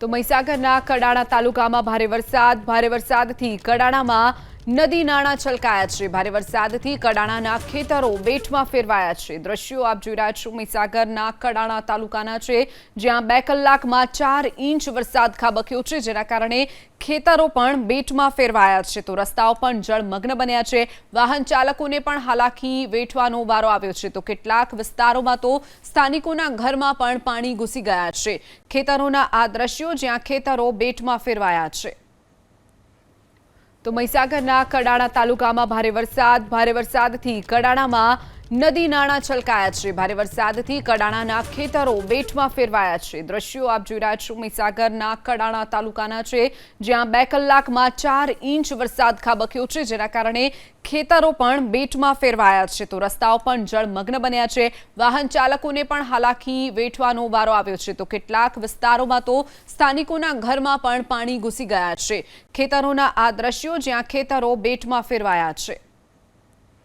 તો મહીસાગરના કડાણા તાલુકામાં ભારે વરસાદ ભારે વરસાદથી કડાણામાં નદી નાણાં છલકાયા છે. ભારે વરસાદથી કડાણાના ખેતરો વેઠમાં ફેરવાયા છે. દ્રશ્યો આપ જોઈ રહ્યા છો મહીસાગરના કડાણા તાલુકાના છે, જ્યાં બે કલાકમાં ચાર ઇંચ વરસાદ ખાબક્યો છે. જેના કારણે ખેતરો પણ બેટમાં ફેરવાયા છે. તો રસ્તાઓ પણ જળમગ્ન બન્યા છે. વાહન ચાલકોને પણ હાલાકી વેઠવાનો વારો આવ્યો છે. તો કેટલાક વિસ્તારોમાં તો સ્થાનિકોના ઘરમાં પણ પાણી ઘૂસી ગયા છે. ખેતરોના આ દ્રશ્યો જ્યાં ખેતરો બેટમાં ફેરવાયા છે. તો મહીસાગરના કડાણા તાલુકામાં ભારે વરસાદ ભારે વરસાદથી કડાણામાં નદી નાણાં છલકાયા છે. ભારે વરસાદથી કડાણાના ખેતરો બેટમાં ફેરવાયા છે. દ્રશ્યો આપ જોઈ રહ્યા છો મહીસાગરના કડાણા તાલુકાના છે, જ્યાં બે કલાકમાં ચાર ઇંચ વરસાદ ખાબક્યો છે, જેના કારણે ખેતરો પણ બેટમાં ફેરવાયા છે. તો રસ્તાઓ પણ જળમગ્ન બન્યા છે. વાહન ચાલકોને પણ હાલાકી વેઠવાનો વારો આવ્યો છે. તો કેટલાક વિસ્તારોમાં તો સ્થાનિકોના ઘરમાં પણ પાણી ઘૂસી ગયા છે. ખેતરોના આ દ્રશ્યો જ્યાં ખેતરો બેટમાં ફેરવાયા છે.